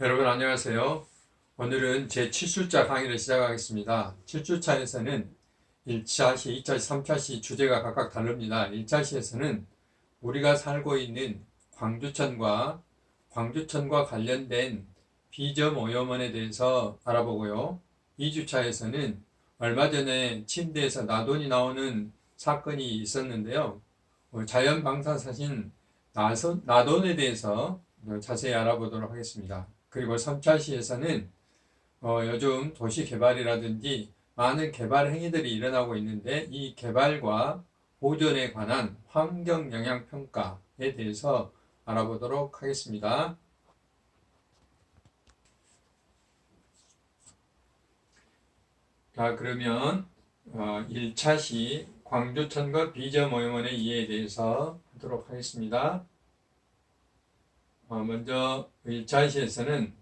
여러분 안녕하세요. 오늘은 제 7술자 강의를 시작하겠습니다. 7주차에서는 1차 시, 2차 시, 3차 시 주제가 각각 다릅니다. 1차 시에서는 우리가 살고 있는 광주천과 광주천과 관련된 비점 오염원에 대해서 알아보고요. 2주차에서는 얼마 전에 침대에서 나돈이 나오는 사건이 있었는데요. 어, 자연 방사사신 나선- 나돈에 대해서 자세히 알아보도록 하겠습니다. 그리고 3차 시에서는 어, 요즘 도시 개발이라든지 많은 개발 행위들이 일어나고 있는데 이 개발과 보존에 관한 환경 영향 평가에 대해서 알아보도록 하겠습니다. 자, 그러면 어, 1차 시 광주천과 비점 오염원의 이해에 대해서 하도록 하겠습니다. 어, 먼저 1차 시에서는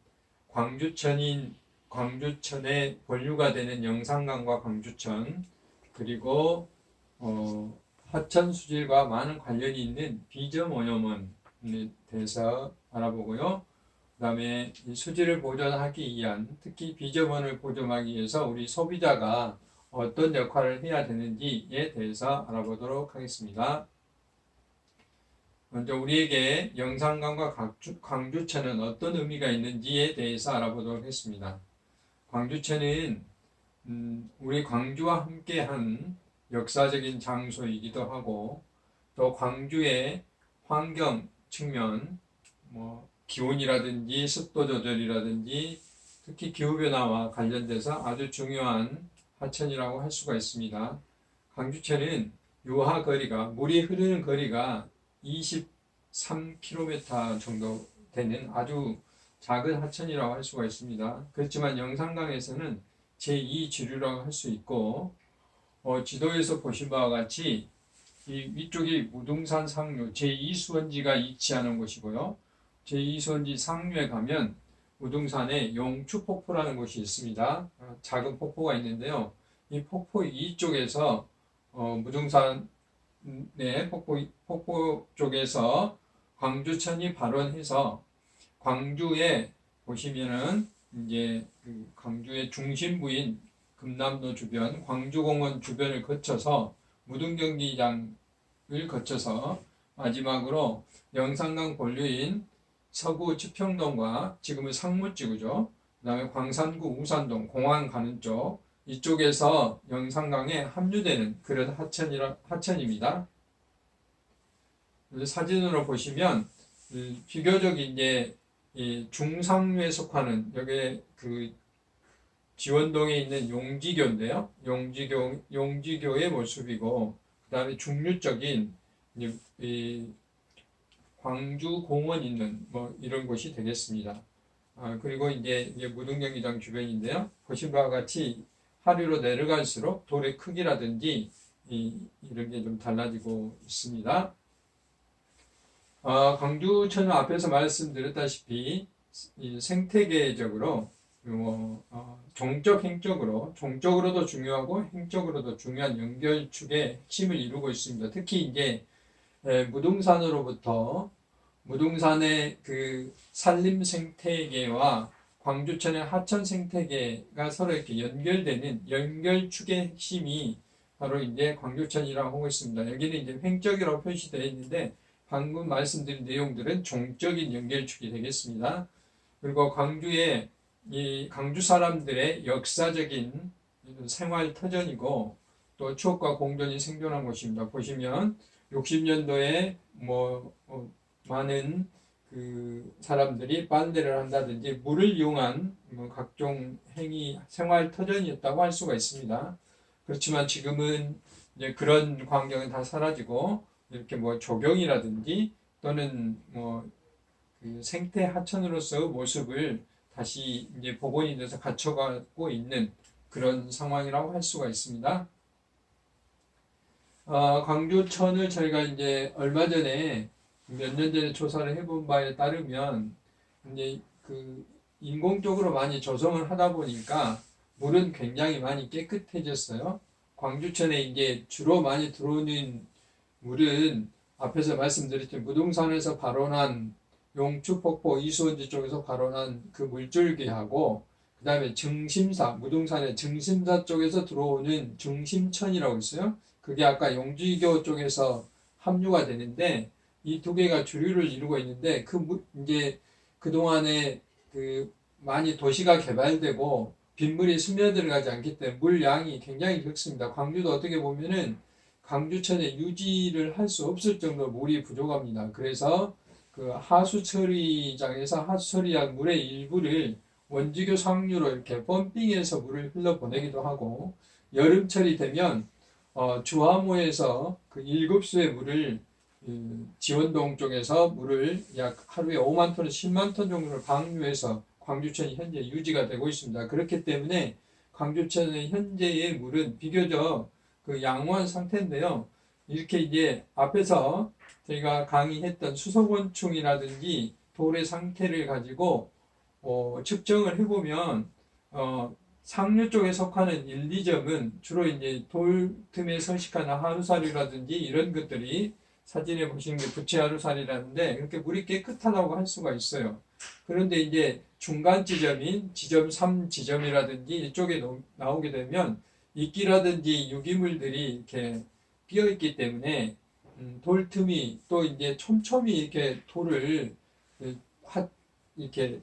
광주천인 광주천의 본류가 되는 영산강과 광주천 그리고 어, 하천 수질과 많은 관련이 있는 비점 오염원에 대해서 알아보고요. 그다음에 이 수질을 보존하기 위한 특히 비점원을 보존하기 위해서 우리 소비자가 어떤 역할을 해야 되는지에 대해서 알아보도록 하겠습니다. 먼저 우리에게 광주, 광주천은 어떤 의미가 있는지에 대해서 알아보도록 하겠습니다. 광주천은 음, 우리 광주와 함께한 역사적인 장소이기도 하고 또 광주의 환경 측면 뭐 기온이라든지 습도 조절이라든지 특히 기후 변화와 관련돼서 아주 중요한 하천이라고 할 수가 있습니다. 광주천은 유하 거리가 물이 흐르는 거리가 23km 정도 되는 아주 작은 하천이라고 할 수가 있습니다. 그렇지만 영산강에서는 제2지류라고 할 수 있고 어, 지도에서 보신 바와 같이 이 위쪽이 무등산 상류 제2수원지가 위치하는 곳이고요. 제2수원지 상류에 가면 무등산에 용추폭포라는 곳이 있습니다. 어, 작은 폭포가 있는데요. 이 폭포 이쪽에서 어, 무등산 네, 폭포, 폭포 쪽에서 광주천이 발원해서 광주에 보시면은 이제 그 광주의 중심부인 금남로 주변, 광주공원 주변을 거쳐서 무등경기장을 거쳐서 마지막으로 영산강 본류인 서구 지평동과 지금은 상무지구죠. 그 다음에 광산구 우산동 공항 가는 쪽 이쪽에서 영산강에 합류되는 그런 하천이라 하천입니다. 사진으로 보시면 음, 비교적 이제 이 중상류에 속하는 여기 그 지원동에 있는 용지교인데요. 용지교 용지교의 모습이고 그다음에 중류 쪽인 이, 이 광주 공원 있는 뭐 이런 곳이 되겠습니다. 아, 그리고 이제, 이제 무등경기장 주변인데요. 보신 바와 같이 하류로 내려갈수록 돌의 크기라든지 이, 이런 게좀 달라지고 있습니다. 어, 광주천은 앞에서 말씀드렸다시피 이 생태계적으로 뭐, 어, 종적 행적으로 종적으로도 중요하고 행적으로도 중요한 연결축의 핵심을 이루고 있습니다. 특히 이제 에, 무등산으로부터 무등산의 그 산림 생태계와 광주천의 하천 생태계가 서로 이렇게 연결되는 연결축의 핵심이 바로 이제 광주천이라고 하고 있습니다. 여기는 이제 횡적이라고 표시되어 있는데 방금 말씀드린 내용들은 종적인 연결축이 되겠습니다. 그리고 광주의 이 광주 사람들의 역사적인 생활 터전이고 또 추억과 공존이 생존한 곳입니다. 보시면 60년도에 뭐 어, 많은 그 사람들이 반대를 한다든지 물을 이용한 뭐 각종 행위 생활 터전이었다고 할 수가 있습니다. 그렇지만 지금은 이제 그런 광경은 다 사라지고 이렇게 뭐 조경이라든지 또는 뭐 그 생태 하천으로서 모습을 다시 이제 복원이 돼서 갖춰가고 있는 그런 상황이라고 할 수가 있습니다. 어, 광주천을 저희가 이제 얼마 전에 몇 년 전에 조사를 해본 바에 따르면 이제 그 인공적으로 많이 조성을 하다 보니까 물은 굉장히 많이 깨끗해졌어요. 광주천에 이제 주로 많이 들어오는 물은 앞에서 말씀드렸지만 무등산에서 발원한 용추폭포 이수원지 쪽에서 발원한 그 물줄기하고 그 다음에 증심사 무등산의 증심사 쪽에서 들어오는 증심천이라고 있어요. 그게 아까 용지교 쪽에서 합류가 되는데 이 두 개가 주류를 이루고 있는데 그 무- 이제 그 동안에 그 많이 도시가 개발되고 빗물이 스며들어가지 않기 때문에 물 양이 굉장히 적습니다. 광주도 어떻게 보면은 강주천에 유지를 할 수 없을 정도로 물이 부족합니다. 그래서 그 하수 처리장에서 하수 처리한 물의 일부를 원주교 상류로 이렇게 펌핑해서 물을 흘러 보내기도 하고 여름철이 되면 어, 주화모에서 그 일곱 수의 물을 음, 지원동 쪽에서 물을 약 하루에 5만 톤, 10만 톤 정도를 방류해서 광주천이 현재 유지가 되고 있습니다. 그렇기 때문에 광주천의 현재의 물은 비교적 그 양호한 상태인데요. 이렇게 이제 앞에서 저희가 강의했던 수소곤충이라든지 돌의 상태를 가지고 어, 측정을 해보면 어, 상류 쪽에 속하는 1, 2점은 주로 이제 돌 틈에 서식하는 하루살이라든지 이런 것들이 사진에 보시는 게 부채하루살이라는데 그렇게 물이 깨끗하다고 할 수가 있어요. 그런데 이제 중간 지점인 지점 3 지점이라든지 이쪽에 노- 나오게 되면 이끼라든지 유기물들이 이렇게 끼어 있기 때문에 음, 돌 틈이 또 이제 촘촘히 이렇게 돌을 그 하, 이렇게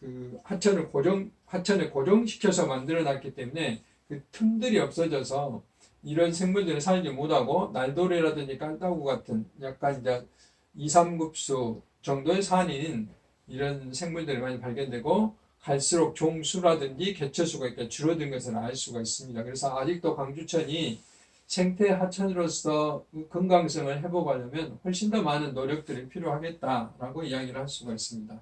그 하천을 고정 하천에 고정시켜서 만들어 놨기 때문에 그 틈들이 없어져서 이런 생물들을 살지 못하고 날도래라든지 깔따구 같은 약간 이제 2, 3급수 정도의 산인 이런 생물들이 많이 발견되고 갈수록 종수라든지 개체수가 이렇게 줄어든 것을 알 수가 있습니다. 그래서 아직도 광주천이 생태 하천으로서 건강성을 회복하려면 훨씬 더 많은 노력들이 필요하겠다라고 이야기를 할 수가 있습니다.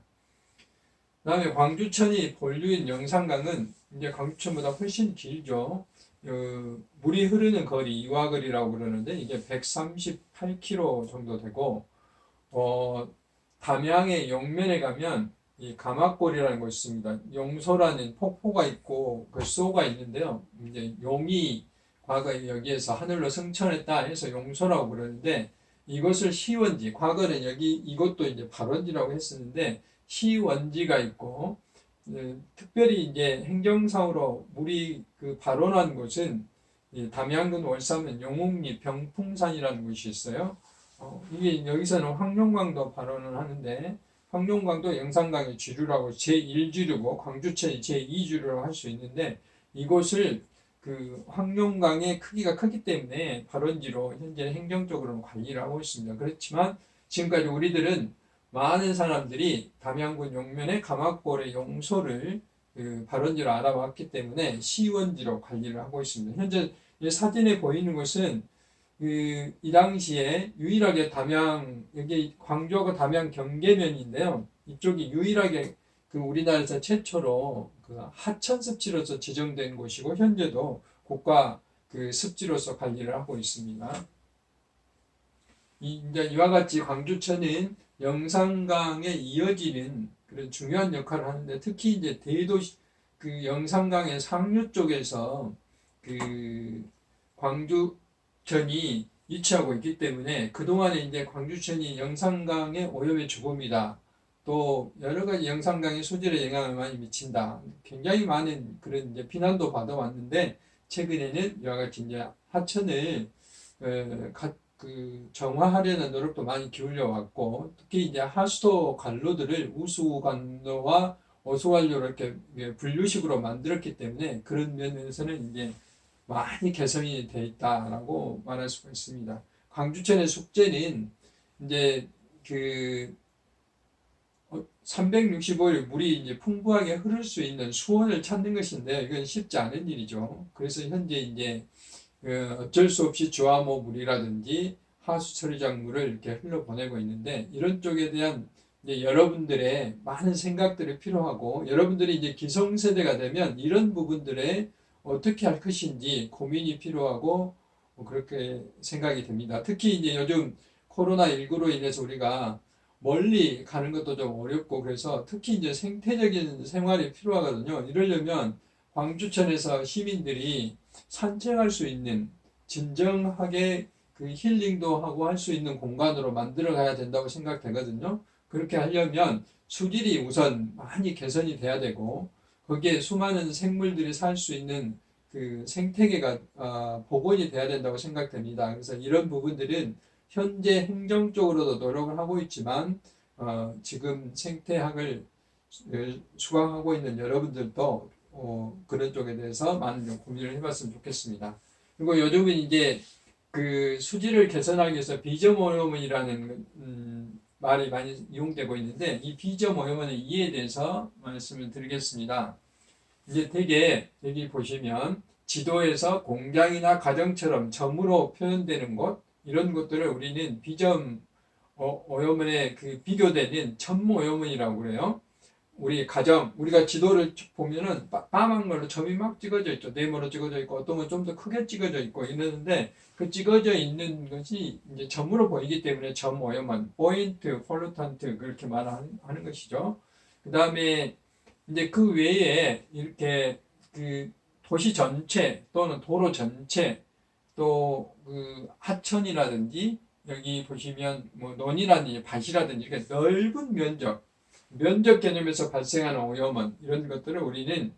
그다음에 광주천이 본류인 영산강은 이제 광주천보다 훨씬 길죠. 그 물이 흐르는 거리 이화거리라고 그러는데 이게 138km 정도 되고 어, 담양의 용면에 가면 이 가막골이라는 곳이 있습니다. 용소라는 폭포가 있고 그 수호가 있는데요. 이제 용이 과거에 여기에서 하늘로 승천했다 해서 용소라고 그러는데 이것을 시원지 과거는 여기 이것도 이제 발원지라고 했었는데 시원지가 있고 어, 특별히 이제 행정상으로 물이 그 발원한 곳은 이 담양군 월삼면 용웅리 병풍산이라는 곳이 있어요. 어, 이게 여기서는 황룡강도 발원을 하는데 황룡강도 영산강의 주류라고 제1주류고 광주천이 제2주류라고 할 수 있는데 이곳을 그 황룡강의 크기가 크기 때문에 발원지로 현재 행정적으로는 관리를 하고 있습니다. 그렇지만 지금까지 우리들은 많은 사람들이 담양군 용면의 가막골의 용소를 그 발원지로 알아봤기 때문에 시원지로 관리를 하고 있습니다. 현재 이 사진에 보이는 것은 그 이 당시에 유일하게 담양 여기 광주하고 담양 경계면인데요. 이쪽이 유일하게 그 우리나라에서 최초로 그 하천 습지로서 지정된 곳이고 현재도 국가 그 습지로서 관리를 하고 있습니다. 이, 이제 이와 같이 광주천은 영산강에 이어지는 그런 중요한 역할을 하는데 특히 이제 대도시 그 영산강의 상류 쪽에서 그 광주천이 위치하고 있기 때문에 그동안에 이제 광주천이 영산강의 오염의 주범이다. 또 여러 가지 영산강의 소질에 영향을 많이 미친다. 굉장히 많은 그런 이제 비난도 받아왔는데 최근에는 이와 같이 이제 하천을 어, 가- 그 정화하려는 노력도 많이 기울여 왔고 특히 이제 하수도 관로들을 우수 관로와 어수 관로로 이렇게 분류식으로 만들었기 때문에 그런 면에서는 이제 많이 개선이 돼 있다라고 말할 수가 있습니다. 광주천의 숙제는 이제 그 365일 물이 이제 풍부하게 흐를 수 있는 수원을 찾는 것인데 이건 쉽지 않은 일이죠. 그래서 현재 이제 그 어쩔 수 없이 주화모 물이라든지 하수 처리장 물을 이렇게 흘러보내고 있는데 이런 쪽에 대한 이제 여러분들의 많은 생각들이 필요하고 여러분들이 이제 기성세대가 되면 이런 부분들에 어떻게 할 것인지 고민이 필요하고 뭐 그렇게 생각이 됩니다. 특히 이제 요즘 코로나19로 인해서 우리가 멀리 가는 것도 좀 어렵고 그래서 특히 이제 생태적인 생활이 필요하거든요. 이러려면 광주천에서 시민들이 산책할 수 있는 진정하게 그 힐링도 하고 할 수 있는 공간으로 만들어 가야 된다고 생각되거든요. 그렇게 하려면 수질이 우선 많이 개선이 돼야 되고 거기에 수많은 생물들이 살 수 있는 그 생태계가 어, 복원이 돼야 된다고 생각됩니다. 그래서 이런 부분들은 현재 행정적으로도 노력을 하고 있지만 어, 지금 생태학을 수강하고 있는 여러분들도 어, 그런 쪽에 대해서 많은 좀 고민을 해봤으면 좋겠습니다. 그리고 요즘은 이제 그 수질을 개선하기 위해서 비점오염이라는 음, 말이 많이 이용되고 있는데 이 비점오염의 이해에 대해서 말씀을 드리겠습니다. 이제 대개 여기 보시면 지도에서 공장이나 가정처럼 점으로 표현되는 곳 이런 것들을 우리는 비점 어, 오염원에 그 비교되는 첨오염원이라고 그래요. 우리 가정, 우리가 지도를 쭉 보면은 빠- 까만 걸로 점이 막 찍어져 있죠. 네모로 찍어져 있고 어떤 건 좀 더 크게 찍어져 있고 이러는데 그 찍어져 있는 것이 이제 점으로 보이기 때문에 점 오염원, 포인트, 폴루탄트 그렇게 말하는 하는 것이죠. 그 다음에 이제 그 외에 이렇게 그 도시 전체 또는 도로 전체 또 그 하천이라든지 여기 보시면 뭐 논이라든지 밭이라든지 이렇게 넓은 면적 면적 개념에서 발생하는 오염원 이런 것들을 우리는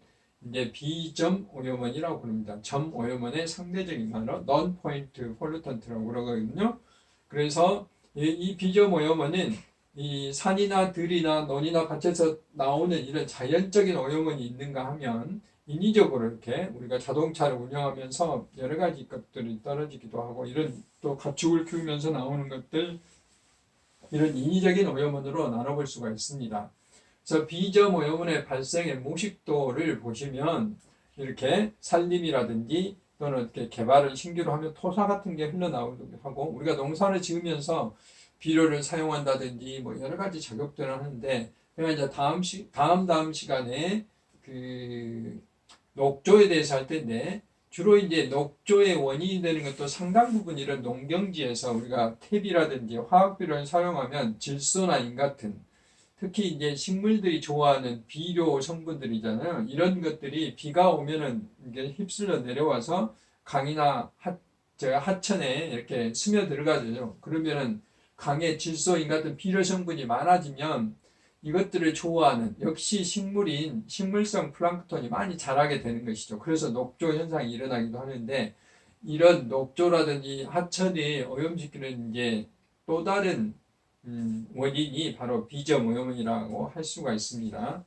이제 비점 오염원이라고 부릅니다. 점 오염원의 상대적인 단어 non point pollutan트라고 그러거든요. 그래서 이, 이 비점 오염원은 이 산이나 들이나 논이나 밭에서 나오는 이런 자연적인 오염원이 있는가 하면 인위적으로 이렇게 우리가 자동차를 운영하면서 여러 가지 것들이 떨어지기도 하고 이런 또 가축을 키우면서 나오는 것들 이런 인위적인 오염원으로 나눠볼 수가 있습니다. 그래서 비점 오염원의 발생의 모식도를 보시면 이렇게 산림이라든지 또는 이렇게 개발을 신규로 하면 토사 같은 게 흘러나오기도 하고 우리가 농사를 지으면서 비료를 사용한다든지 뭐 여러 가지 작업들을 하는데 제가 이제 다음 시 다음 다음 시간에 그 녹조에 대해서 할 텐데 주로 이제 녹조의 원인이 되는 것도 상당 부분 이런 농경지에서 우리가 탭이라든지 화학비료를 사용하면 질소나 인 같은 특히 이제 식물들이 좋아하는 비료 성분들이잖아요. 이런 것들이 비가 오면은 이게 휩쓸려 내려와서 강이나 하, 저 하천에 이렇게 스며 들어가죠. 그러면은 강에 질소인 같은 비료 성분이 많아지면 이것들을 좋아하는 역시 식물인 식물성 플랑크톤이 많이 자라게 되는 것이죠. 그래서 녹조 현상이 일어나기도 하는데 이런 녹조라든지 하천이 오염시키는 이제 또 다른 음, 원인이 바로 비점 오염이라고 할 수가 있습니다.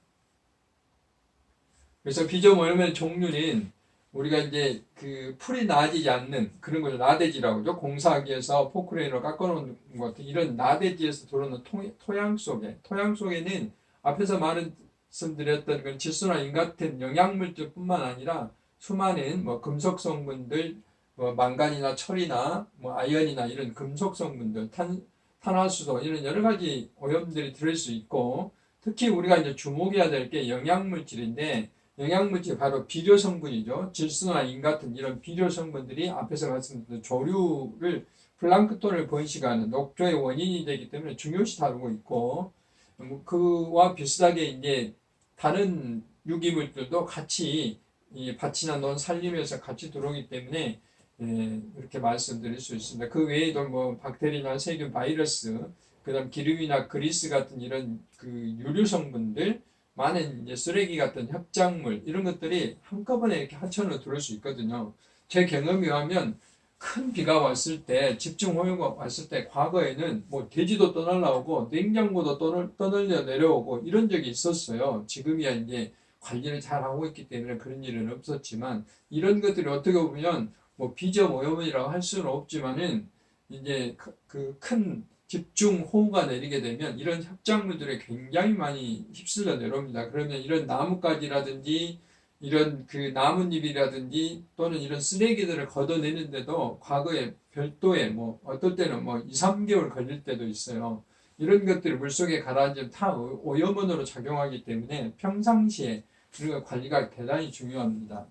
그래서 비점 오염의 종류는 우리가 이제 그 풀이 나아지지 않는 그런 걸 나대지라고 하죠. 공사하기 위해서 포크레인으로 깎아놓은 것 같은 이런 나대지에서 들어오는 토, 토양 속에 토양 속에는 앞에서 말씀드렸던 그 질소나 인 같은 영양물질뿐만 아니라 수많은 뭐 금속 성분들, 뭐 망간이나 철이나 뭐 아연이나 이런 금속 성분들, 탄 탄화수소 이런 여러 가지 오염들이 들을 수 있고 특히 우리가 이제 주목해야 될 게 영양물질인데 영양물질 바로 비료 성분이죠. 질소나 인 같은 이런 비료 성분들이 앞에서 말씀드린 조류를 플랑크톤을 번식하는 녹조의 원인이 되기 때문에 중요시 다루고 있고 뭐 그와 비슷하게 이제 다른 유기물들도 같이 이 밭이나 논 살림에서 같이 들어오기 때문에 예, 이렇게 말씀드릴 수 있습니다. 그 외에도 뭐 박테리나 세균, 바이러스, 그다음 기름이나 그리스 같은 이런 그 유류 성분들, 많은 이제 쓰레기 같은 협작물 이런 것들이 한꺼번에 이렇게 하천으로 들어올 수 있거든요. 제 경험에 의하면 큰 비가 왔을 때 집중 호우가 왔을 때 과거에는 뭐 돼지도 떠날라오고 냉장고도 떠날려 내려오고 이런 적이 있었어요. 지금이야 이제 관리를 잘 하고 있기 때문에 그런 일은 없었지만 이런 것들이 어떻게 보면 뭐 비점 오염이라고 할 수는 없지만은 이제 그큰 집중 호우가 내리게 되면 이런 협작물들이 굉장히 많이 휩쓸려 내려옵니다. 그러면 이런 나뭇가지라든지 이런 그 나뭇잎이라든지 또는 이런 쓰레기들을 걷어내는데도 과거에 별도의 뭐 어떨 때는 뭐 2, 3개월 걸릴 때도 있어요. 이런 것들이 물속에 가라앉으면 다 오염원으로 작용하기 때문에 평상시에 우리가 관리가 대단히 중요합니다.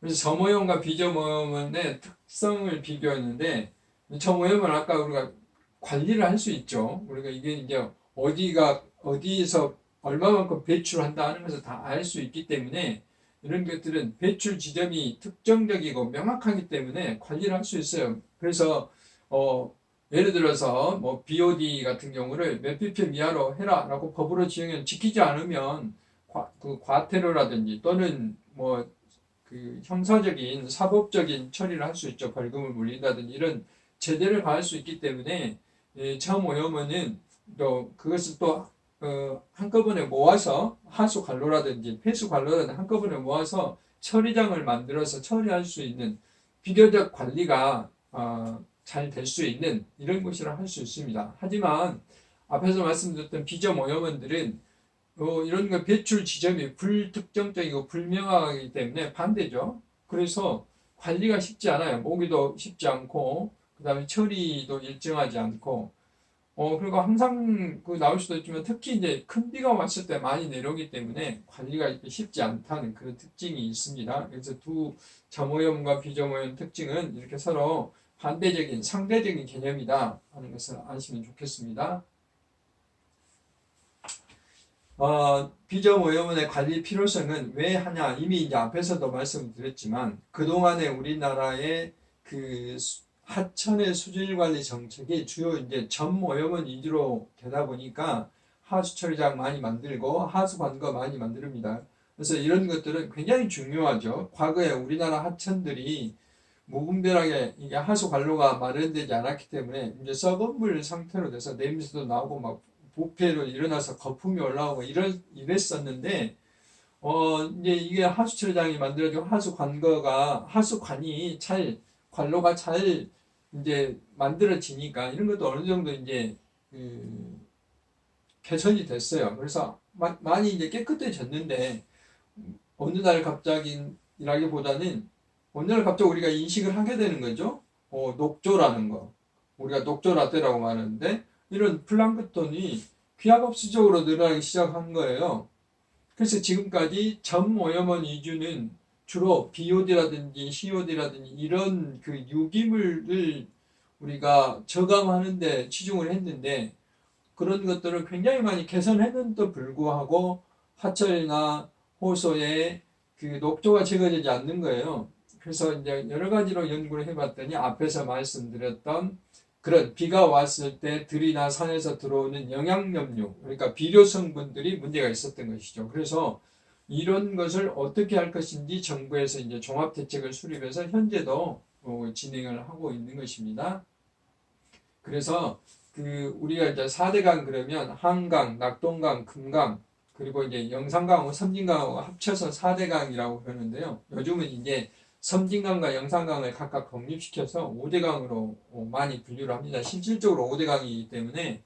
그래서 점오염과 비점오염의 특성을 비교했는데 점오염은 아까 우리가 관리를 할 수 있죠. 우리가 이게 이제 어디가 어디에서 얼마만큼 배출한다 하는 것을 다 알 수 있기 때문에 이런 것들은 배출 지점이 특정적이고 명확하기 때문에 관리를 할 수 있어요. 그래서 어 예를 들어서 뭐 BOD 같은 경우를 몇 ppm 이하로 해라라고 법으로 지정해 지키지 않으면 과, 그 과태료라든지 또는 뭐 그 형사적인 사법적인 처리를 할 수 있죠. 벌금을 물린다든지 이런 제재를 가할 수 있기 때문에 예, 처음 오염원은 또 그것을 또 어, 한꺼번에 모아서 하수 관로라든지 폐수 관로라든지 한꺼번에 모아서 처리장을 만들어서 처리할 수 있는 비교적 관리가 어, 잘될 수 있는 이런 곳이라 할 수 있습니다. 하지만 앞에서 말씀드렸던 비점 오염원들은 어, 이런 거 배출 지점이 불특정적이고 불명확하기 때문에 반대죠. 그래서 관리가 쉽지 않아요. 모기도 쉽지 않고 그 다음에 처리도 일정하지 않고 어 그리고 항상 그 나올 수도 있지만 특히 이제 큰 비가 왔을 때 많이 내려오기 때문에 관리가 쉽지 않다는 그런 특징이 있습니다. 그래서 두 점오염과 비점오염 특징은 이렇게 서로 반대적인 상대적인 개념이다 하는 것을 아시면 좋겠습니다. 어, 비점오염원의 관리 필요성은 왜 하냐? 이미 이제 앞에서도 말씀드렸지만 그동안에 우리나라의 그 수- 하천의 수질 관리 정책이 주요 이제 점오염원 위주로 되다 보니까 하수 처리장 많이 만들고 하수 관거 많이 만듭니다. 그래서 이런 것들은 굉장히 중요하죠. 과거에 우리나라 하천들이 무분별하게 이게 하수 관로가 마련되지 않았기 때문에 이제 썩은 물 상태로 돼서 냄새도 나고 막 부패로 일어나서 거품이 올라오고 이런 이랬었는데 어 이제 이게 하수 처리장이 만들어지고 하수 관거가 하수 관이 잘 관로가 잘 이제 만들어지니까 이런 것도 어느 정도 이제 그 개선이 됐어요. 그래서 마- 많이 이제 깨끗해졌는데 어느 날 갑자기라기보다는 어느 날 갑자기 우리가 인식을 하게 되는 거죠. 어, 녹조라는 거. 우리가 녹조 라떼라고 말하는데 이런 플랑크톤이 귀하급수적으로 늘어나기 시작한 거예요. 그래서 지금까지 점오염원 위주는 주로 BOD라든지 COD라든지 이런 그 유기물을 우리가 저감하는데 치중을 했는데 그런 것들을 굉장히 많이 개선했는데도 불구하고 하철이나 호소에 그 녹조가 제거되지 않는 거예요. 그래서 이제 여러 가지로 연구를 해봤더니 앞에서 말씀드렸던 그런 비가 왔을 때 들이나 산에서 들어오는 영양염류, 그러니까 비료 성분들이 문제가 있었던 것이죠. 그래서 이런 것을 어떻게 할 것인지 정부에서 이제 종합 대책을 수립해서 현재도 어, 진행을 하고 있는 것입니다. 그래서 그 우리가 이제 4대강 그러면 한강, 낙동강, 금강 그리고 이제 영산강하고 섬진강하고 합쳐서 4대강이라고 그러는데요. 요즘은 이제 섬진강과 영산강을 각각 독립시켜서 5대강으로 많이 분류를 합니다. 실질적으로 5대강이기 때문에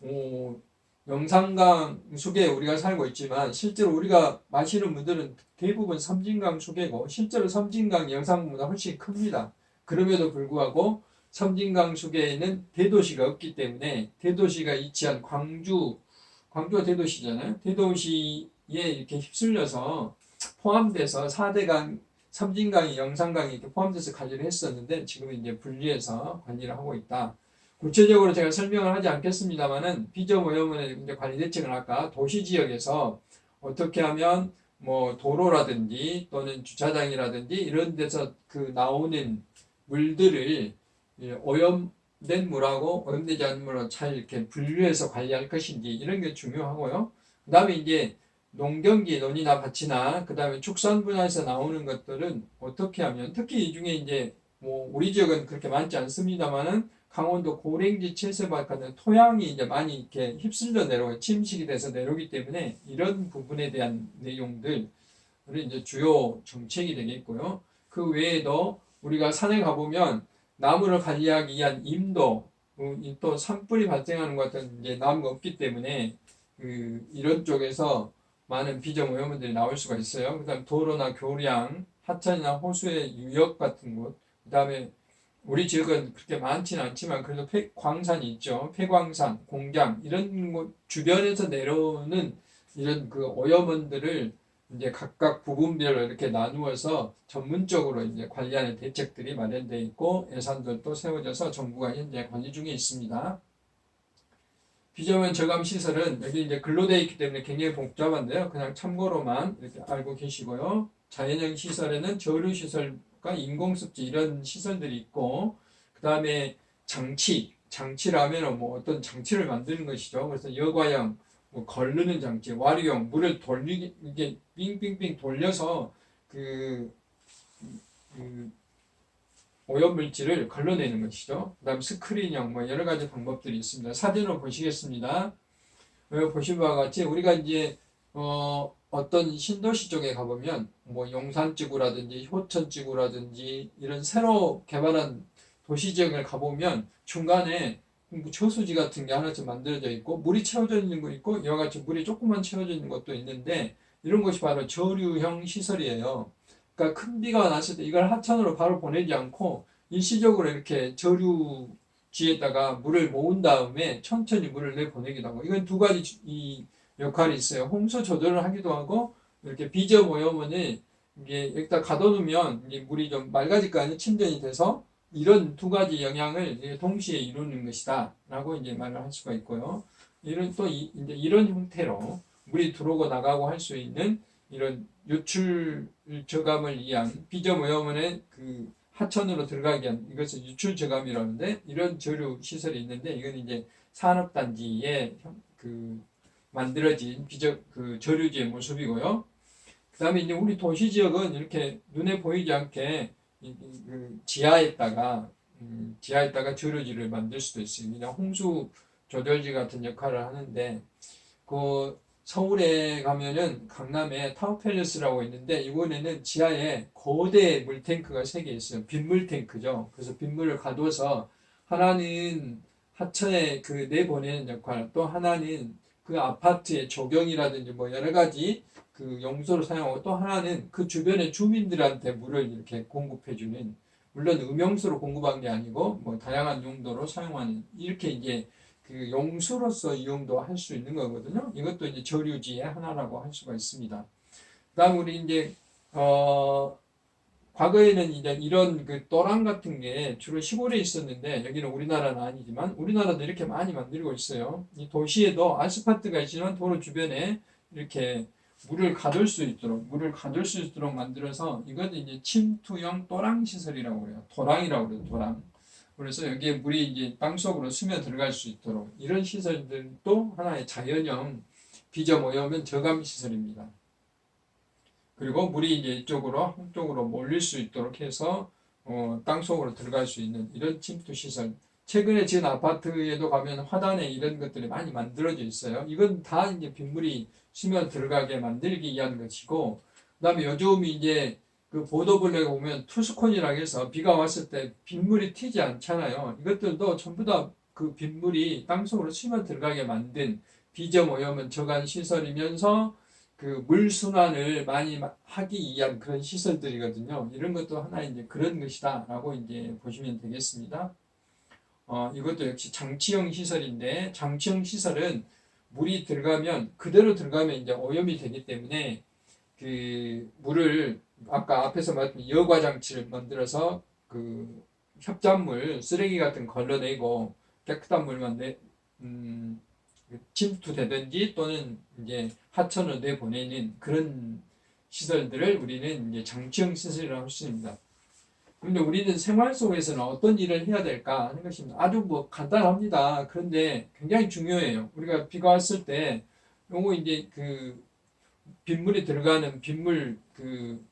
어, 영산강 속에 우리가 살고 있지만 실제로 우리가 마시는 분들은 대부분 섬진강 속이고 실제로 섬진강 영산강보다 훨씬 큽니다. 그럼에도 불구하고 섬진강 속에는 대도시가 없기 때문에 대도시가 위치한 광주, 광주가 대도시잖아요. 대도시에 이렇게 휩쓸려서 포함돼서 4대강, 섬진강이 영산강이 이렇게 포함돼서 관리를 했었는데 지금 이제 분리해서 관리를 하고 있다. 구체적으로 제가 설명을 하지 않겠습니다만은 비저오염원의 이제 관리 대책은 아까 도시 지역에서 어떻게 하면 뭐 도로라든지 또는 주차장이라든지 이런 데서 그 나오는 물들을 예, 오염된 물하고 오염되지 않은 물로 잘 이렇게 분류해서 관리할 것인지 이런 게 중요하고요. 그 다음에 이제 농경기, 논이나 밭이나 그 다음에 축산 분야에서 나오는 것들은 어떻게 하면 특히 이 중에 이제 뭐 우리 지역은 그렇게 많지 않습니다만은 강원도 고랭지 같은 토양이 이제 많이 이렇게 휩쓸려 내려오고 침식이 돼서 내려오기 때문에 이런 부분에 대한 내용들은 이제 주요 정책이 되겠고요. 그 외에도 우리가 산에 가보면 나무를 관리하기 위한 임도, 어, 이또 산불이 발생하는 것 같은 이제 나무가 없기 때문에 그 이런 쪽에서 많은 비정 오염원들이 나올 수가 있어요. 그다음 도로나 교량, 하천이나 호수의 유역 같은 곳, 그다음에 우리 지역은 그렇게 많지는 않지만 그래도 폐, 광산이 있죠. 폐광산, 공장 이런 곳 주변에서 내려오는 이런 그 오염원들을 이제 각각 부분별로 이렇게 나누어서 전문적으로 이제 관리하는 대책들이 마련되어 있고 예산들도 세워져서 정부가 현재 관리 중에 있습니다. 비저면 저감 시설은 여기 이제 근로되어 있기 때문에 굉장히 복잡한데요. 그냥 참고로만 이렇게 알고 계시고요. 자연형 시설에는 저류 시설 과 인공습지 이런 시설들이 있고 그 다음에 장치 장치라면 뭐 어떤 장치를 만드는 것이죠. 그래서 여과형, 뭐 걸르는 장치, 와류형, 물을 돌리게 이게 빙빙빙 돌려서 그, 그 오염 물질을 걸러내는 것이죠. 그다음 스크린형 뭐 여러 가지 방법들이 있습니다. 사진으로 보시겠습니다. 여기 보신 바와 같이 우리가 이제 어, 어떤 신도시 쪽에 가보면 뭐 용산지구라든지 효천지구라든지 이런 새로 개발한 도시 지역을 가보면 중간에 뭐 저수지 같은 게 하나씩 만들어져 있고 물이 채워져 있는 거 있고 이와 같이 물이 조금만 채워져 있는 것도 있는데 이런 것이 바로 저류형 시설이에요. 그러니까 큰 비가 났을 때 이걸 하천으로 바로 보내지 않고 일시적으로 이렇게 저류지에다가 물을 모은 다음에 천천히 물을 내보내기도 하고 이건 두 가지 주- 이 역할이 있어요. 홍수 조절을 하기도 하고 이렇게 비저 오염원을 이게 여기다 가둬놓으면 이제 물이 좀 맑아질 거 아니에요. 침전이 돼서 이런 두 가지 영향을 동시에 이루는 것이다라고 이제 말을 할 수가 있고요. 이런 또 이, 이제 이런 형태로 물이 들어오고 나가고 할 수 있는 이런 유출 저감을 위한 비점 오염원의 그 하천으로 들어가게 한 이것을 유출 저감이라는데 이런 저류 시설이 있는데 이건 이제 산업단지에 형- 그 만들어진 비저 그 저류지의 모습이고요. 그 다음에 이제 우리 도시 지역은 이렇게 눈에 보이지 않게 그 지하에다가 음, 지하에다가 저류지를 만들 수도. 그냥 홍수 조절지 같은 역할을 하는데 그 서울에 가면은 강남에 타워팰리스라고 있는데 이번에는 지하에 거대 물탱크가 세 개 있어요. 빗물 탱크죠. 그래서 빗물을 가둬서 하나는 하천에 그 내보내는 역할, 또 하나는 그 아파트의 조경이라든지 뭐 여러 가지 그 용도로 사용하고 또 하나는 그 주변의 주민들한테 물을 이렇게 공급해주는 물론 음용수로 공급한 게 아니고 뭐 다양한 용도로 사용하는 이렇게 이제 그 용수로서 이용도 할 수 있는 거거든요. 이것도 이제 저류지의 하나라고 할 수가 있습니다. 그다음 우리 이제 어 과거에는 이제 이런 그 또랑 같은 게 주로 시골에 있었는데 여기는 우리나라는 아니지만 우리나라도 이렇게 많이 만들고 있어요. 이 도시에도 아스팔트가 있지만 도로 주변에 이렇게 물을 가둘 수 있도록 물을 가둘 수 있도록 만들어서 이건 이제 침투형 또랑 시설이라고 그래요. 도랑이라고 그래요. 도랑. 그래서 여기에 물이 이제 땅 속으로 스며 들어갈 수 있도록 이런 시설들도 하나의 자연형 비점 오염은 저감 시설입니다. 그리고 물이 이제 이쪽으로 한쪽으로 몰릴 수 있도록 해서 어, 땅 속으로 들어갈 수 있는 이런 침투 시설. 최근에 지은 아파트에도 가면 화단에 이런 것들이 많이 만들어져 있어요. 이건 다 이제 빗물이 스며 들어가게 만들기 위한 것이고, 그다음에 요즘 이제 그 보도블랙에 보면 투스콘이라고 해서 비가 왔을 때 빗물이 튀지 않잖아요. 이것들도 전부 다 그 빗물이 땅속으로 스며 들어가게 만든 비점 오염은 저간 시설이면서 그 물 순환을 많이 마- 하기 위한 그런 시설들이거든요. 이런 것도 하나 이제 그런 것이다라고 이제 보시면 되겠습니다. 어, 이것도 역시 장치형 시설인데 장치형 시설은 물이 들어가면 그대로 들어가면 이제 오염이 되기 때문에 그 물을 아까 앞에서 말했던 여과 장치를 만들어서 그 협작물 쓰레기 같은 거 걸러내고 깨끗한 물만 내 음, 침투되든지 또는 이제 하천으로 내보내는 그런 시설들을 우리는 이제 장치형 시설이라고 할 수 있습니다. 그런데 우리는 생활 속에서는 어떤 일을 해야 될까 하는 것입니다. 아주 뭐 간단합니다. 그런데 굉장히 중요해요. 우리가 비가 왔을 때 요거 이제 그 빗물이 들어가는 빗물 그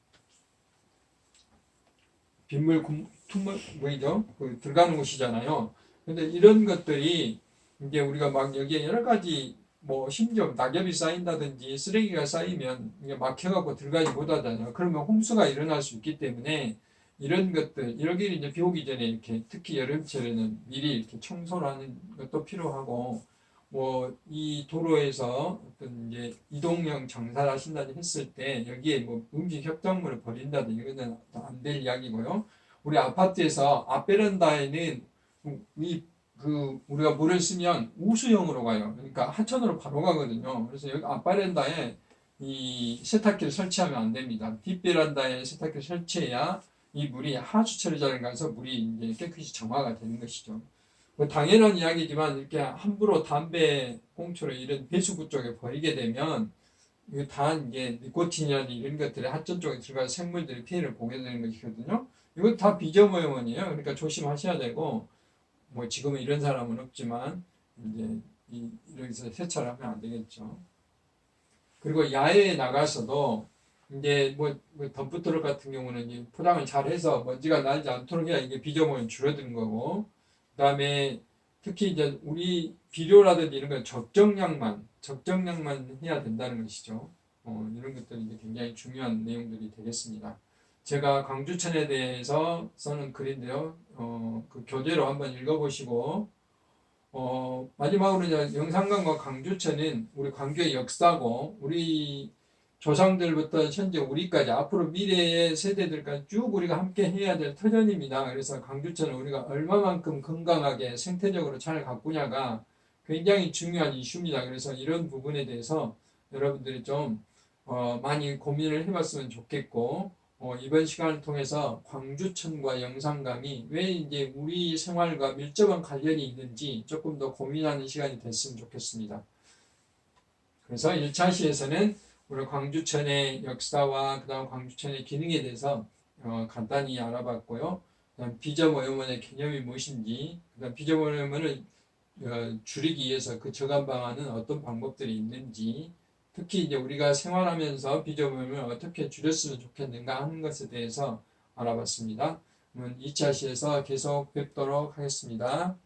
빗물 금- 투물 뭐이죠? 그 들어가는 곳이잖아요. 근데 이런 것들이 이제 우리가 막 여기에 여러 가지 뭐 심지어 낙엽이 쌓인다든지 쓰레기가 쌓이면 이게 막혀갖고 들어가지 못하잖아요. 그러면 홍수가 일어날 수 있기 때문에 이런 것들 여기 이제 비 오기 전에 이렇게 특히 여름철에는 미리 이렇게 청소를 하는 것도 필요하고 뭐 이 도로에서 어떤 이제 이동형 장사를 하신다든지 했을 때 여기에 뭐 음식 협작물을 버린다든지 이거는 안 될 이야기고요. 우리 아파트에서 앞베란다에는 이 그 우리가 물을 쓰면 우수형으로 가요. 그러니까 하천으로 바로 가거든요. 그래서 여기 앞베란다에 이 세탁기를 설치하면 안 됩니다. 뒷베란다에 세탁기를 설치해야 이 물이 하수 처리장에 가서 물이 이제 깨끗이 정화가 되는 것이죠. 뭐 당연한 이야기지만 이렇게 함부로 담배 꽁초를 이런 배수구 쪽에 버리게 되면 이거 다 이제 니코틴이나 이런 것들이 하천 쪽에 들어가서 생물들이 피해를 보게 되는 것이거든요. 이건 다 비점오염원이에요. 그러니까 조심하셔야 되고 뭐 지금은 이런 사람은 없지만 이제 이, 여기서 세차를 하면 안 되겠죠. 그리고 야외에 나가서도 이제 뭐, 뭐 덤프트럭 같은 경우는 이제 포장을 잘 해서 먼지가 나지 않도록 해야 이게 비저모는 줄어드는 거고 그다음에 특히 이제 우리 비료라든지 이런 건 적정량만 적정량만 해야 된다는 것이죠. 어, 이런 것들이 이제 굉장히 중요한 내용들이 되겠습니다. 제가 광주천에 대해서 써는 글인데요. 어, 그 교재로 한번 읽어보시고 어, 마지막으로 영산강과 광주천은 우리 광주의 역사고 우리 조상들부터 현재 우리까지 앞으로 미래의 세대들까지 쭉 우리가 함께 해야 될 터전입니다. 그래서 광주천을 우리가 얼마만큼 건강하게 생태적으로 잘 가꾸냐가 굉장히 중요한 이슈입니다. 그래서 이런 부분에 대해서 여러분들이 좀 어, 많이 고민을 해봤으면 좋겠고 어, 이번 시간을 통해서 광주천과 영산강이 왜 이제 우리 생활과 밀접한 관련이 있는지 조금 더 고민하는 시간이 됐으면 좋겠습니다. 그래서 1차 시에서는 우리 광주천의 역사와 그다음 광주천의 기능에 대해서 어, 간단히 알아봤고요. 그다음 비점오염원의 개념이 무엇인지, 그다음 비점오염원을 어, 줄이기 위해서 그 저감 방안은 어떤 방법들이 있는지, 특히 이제 우리가 생활하면서 비점오염을 어떻게 줄였으면 좋겠는가 하는 것에 대해서 알아봤습니다. 그러면 2차 시에서 계속 뵙도록 하겠습니다.